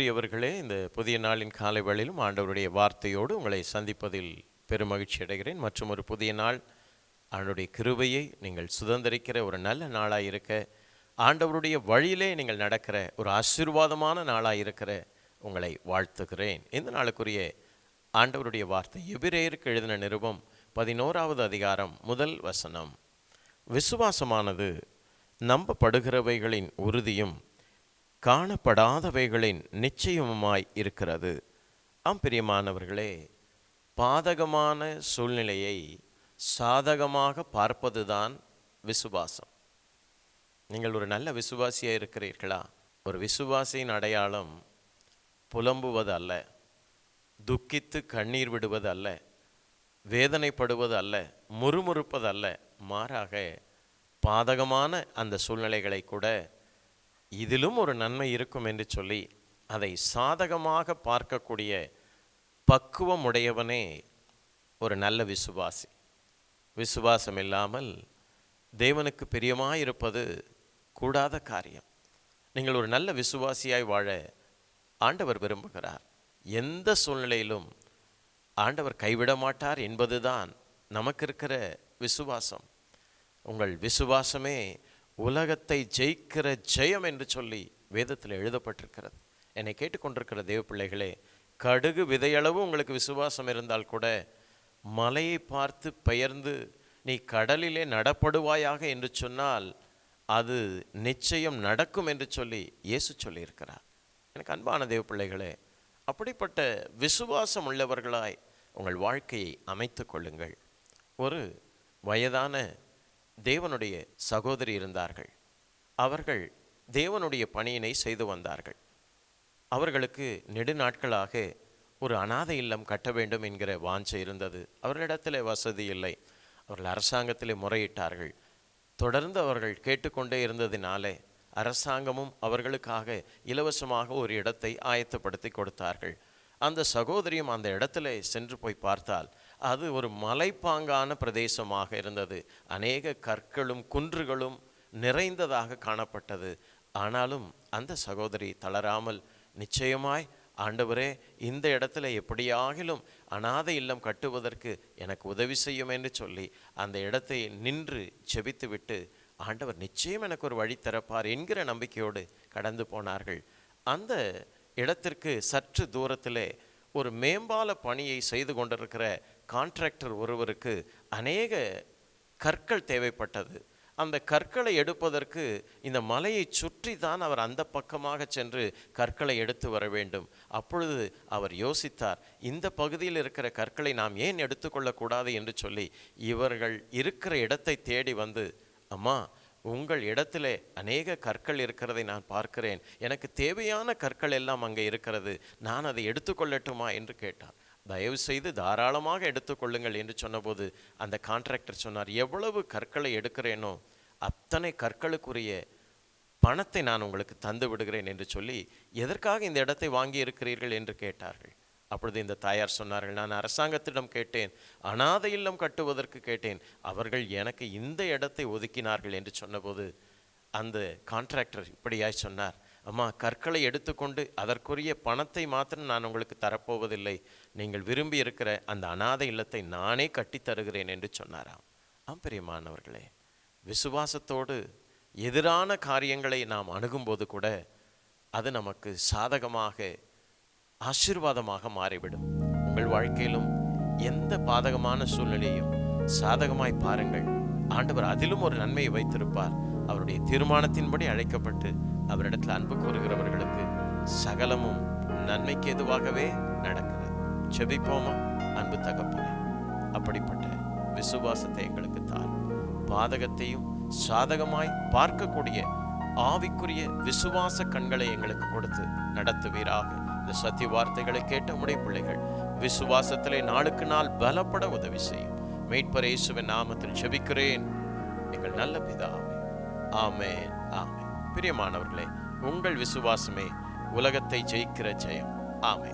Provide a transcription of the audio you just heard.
அன்புக்குரியவர்களே இந்த புதிய நாளின் காலை வேளையிலும் ஆண்டவருடைய வார்த்தையோடு உங்களை சந்திப்பதில் பெருமகிழ்ச்சி அடைகிறேன். மற்றும் ஒரு புதிய நாள் ஆண்டவருடைய கிருபையை நீங்கள் சுதந்திரிக்கிற ஒரு நல்ல நாளாக இருக்க ஆண்டவருடைய வழியிலே நீங்கள் நடக்கிற ஒரு ஆசீர்வாதமான நாளாக இருக்கிற உங்களை வாழ்த்துகிறேன். இந்த நாளுக்குரிய ஆண்டவருடைய வார்த்தை எபிரேயருக்கு எழுதின நிருபம் பதினோராவது அதிகாரம் முதல் வசனம். விசுவாசமானது நம்பப்படுகிறவைகளின் உறுதியும் காணப்படாதவைகளின் நிச்சயமுமாய் இருக்கிறது. ஆம் பிரியமானவர்களே பாதகமான சூழ்நிலையை சாதகமாக பார்ப்பதுதான் விசுவாசம். நீங்கள் ஒரு நல்ல விசுவாசியாக இருக்கிறீர்களா? ஒரு விசுவாசியின் அடையாளம் புலம்புவது அல்ல துக்கித்து கண்ணீர் விடுவது அல்ல வேதனைப்படுவது அல்ல முறுமுறுப்பது அல்ல மாறாக பாதகமான அந்த சூழ்நிலைகளை கூட இதிலும் ஒரு நன்மை இருக்கும் என்று சொல்லி அதை சாதகமாக பார்க்கக்கூடிய பக்குவம் உடையவனே ஒரு நல்ல விசுவாசி. விசுவாசம் இல்லாமல் தேவனுக்கு பிரியமாயிருப்பது கூடாத காரியம். நீங்கள் ஒரு நல்ல விசுவாசியாய் வாழ ஆண்டவர் விரும்புகிறார். எந்த சூழ்நிலையிலும் ஆண்டவர் கைவிட மாட்டார் என்பதுதான் நமக்கு இருக்கிற விசுவாசம். உங்கள் விசுவாசமே உலகத்தை ஜெயிக்கிற ஜெயம் என்று சொல்லி வேதத்தில் எழுதப்பட்டிருக்கிறது. என்னை கேட்டுக்கொண்டிருக்கிற தேவ பிள்ளைகளே கடுகு விதையளவு உங்களுக்கு விசுவாசம் இருந்தால் கூட மலையை பார்த்து பெயர்ந்து நீ கடலிலே நடப்படுவாயாக என்று சொன்னால் அது நிச்சயம் நடக்கும் என்று சொல்லி இயேசு சொல்லியிருக்கிறார். எனக்கு அன்பான தேவ பிள்ளைகளே அப்படிப்பட்ட விசுவாசம் உள்ளவர்களாய் உங்கள் வாழ்க்கையை அமைத்து கொள்ளுங்கள். ஒரு வயதான தேவனுடைய சகோதரி இருந்தார்கள். அவர்கள் தேவனுடைய பணியினை செய்து வந்தார்கள். அவர்களுக்கு நெடுநாட்களாக ஒரு அனாதை இல்லம் கட்ட வேண்டும் என்கிற வாஞ்சை இருந்தது. அவர்களிடத்தில் வசதி இல்லை. அவர்கள் அரசாங்கத்திலே முறையிட்டார்கள். தொடர்ந்து அவர்கள் கேட்டுக்கொண்டே இருந்ததினாலே அரசாங்கமும் அவர்களுக்காக இலவசமாக ஒரு இடத்தை ஆயத்தப்படுத்தி கொடுத்தார்கள். அந்த சகோதரியும் அந்த இடத்துல சென்று போய் பார்த்தால் அது ஒரு மலைப்பாங்கான பிரதேசமாக இருந்தது. அநேக கற்களும் குன்றுகளும் நிறைந்ததாக காணப்பட்டது. ஆனாலும் அந்த சகோதரி தளராமல் நிச்சயமாய் ஆண்டவரே இந்த இடத்துல எப்படியாகிலும் அனாதை இல்லம் கட்டுவதற்கு எனக்கு உதவி செய்யும் என்று சொல்லி அந்த இடத்தை நின்று செபித்துவிட்டு ஆண்டவர் நிச்சயம் எனக்கு ஒரு வழி திறப்பார் என்கிற நம்பிக்கையோடு கடந்து போனார்கள். அந்த இடத்திற்கு சற்று தூரத்திலே ஒரு மேம்பால பணியை செய்து கொண்டிருக்கிற கான்ட்ராக்டர் ஒருவருக்கு அநேக கற்கள் தேவைப்பட்டது. அந்த கற்களை எடுப்பதற்கு இந்த மலையை சுற்றி தான் அவர் அந்த பக்கமாக சென்று கற்களை எடுத்து வர வேண்டும். அப்பொழுது அவர் யோசித்தார் இந்த பகுதியில் இருக்கிற கற்களை நாம் ஏன் எடுத்துக்கொள்ளக்கூடாது என்று சொல்லி இவர்கள் இருக்கிற இடத்தை தேடி வந்து அம்மா உங்கள் இடத்திலே அநேக கற்கள் இருக்கிறதை நான் பார்க்கிறேன். எனக்கு தேவையான கற்கள் எல்லாம் அங்கே இருக்கிறது. நான் அதை எடுத்துக்கொள்ளட்டுமா என்று கேட்டார். தயவு செய்து தாராளமாக எடுத்துக்கொள்ளுங்கள் என்று சொன்னபோது அந்த கான்ட்ராக்டர் சொன்னார் எவ்வளவு கற்களை எடுக்கிறேனோ அத்தனை கற்களுக்குரிய பணத்தை நான் உங்களுக்கு தந்து விடுகிறேன் என்று சொல்லி எதற்காக இந்த இடத்தை வாங்கி இருக்கிறீர்கள்? என்று கேட்டார்கள். அப்பொழுது இந்த தாயார் சொன்னார்கள் நான் அரசாங்கத்திடம் கேட்டேன் அனாதை இல்லம் கட்டுவதற்கு கேட்டேன் அவர்கள் எனக்கு இந்த இடத்தை ஒதுக்கினார்கள் என்று சொன்னபோது அந்த கான்ட்ராக்டர் இப்படியாய் சொன்னார் அம்மா கற்களை எடுத்துக்கொண்டு அதற்குரிய பணத்தை மாத்திரம் நான் உங்களுக்கு தரப்போவதில்லை. நீங்கள் விரும்பி இருக்கிற அந்த அனாதை இல்லத்தை நானே கட்டித் தருகிறேன் என்று சொன்னாராம். ஆம் பிரியமானவர்களே விசுவாசத்தோடு எதிரான காரியங்களை நாம் அணுகும்போது கூட அது நமக்கு சாதகமாக ஆசீர்வாதமாக மாறிவிடும். உங்கள் வாழ்க்கையிலும் எந்த பாதகமான சூழ்நிலையும் சாதகமாய் பாருங்கள். ஆண்டவர் அதிலும் ஒரு நன்மையை வைத்திருப்பார். அவருடைய தீர்மானத்தின்படி அழைக்கப்பட்டு அவரிடத்தில் அன்பு கூறுகிறவர்களுக்கு சகலமும் நன்மைக்கு எதுவாகவே நடக்கிறது செபிப்போமா? அன்பு தகப்பனே அப்படிப்பட்ட விசுவாசத்தை எங்களுக்கு தார் பாதகத்தையும் சாதகமாய் பார்க்கக்கூடிய ஆவிக்குரிய விசுவாச கண்களை எங்களுக்கு கொடுத்து நடத்துவீராக. இந்த சத்திய வார்த்தைகளை கேட்ட உடைய பிள்ளைகள் விசுவாசத்திலே நாளுக்கு நாள் பலப்பட உதவி செய்யும். மீட்பர் இயேசுவின் நாமத்தில் செபிக்கிறேன். எங்கள் நல்ல பிதாவே. ஆமென். ஆமே பிரியமானவர்களே உங்கள் விசுவாசமே உலகத்தை ஜெயிக்கிற ஜெயம். ஆமே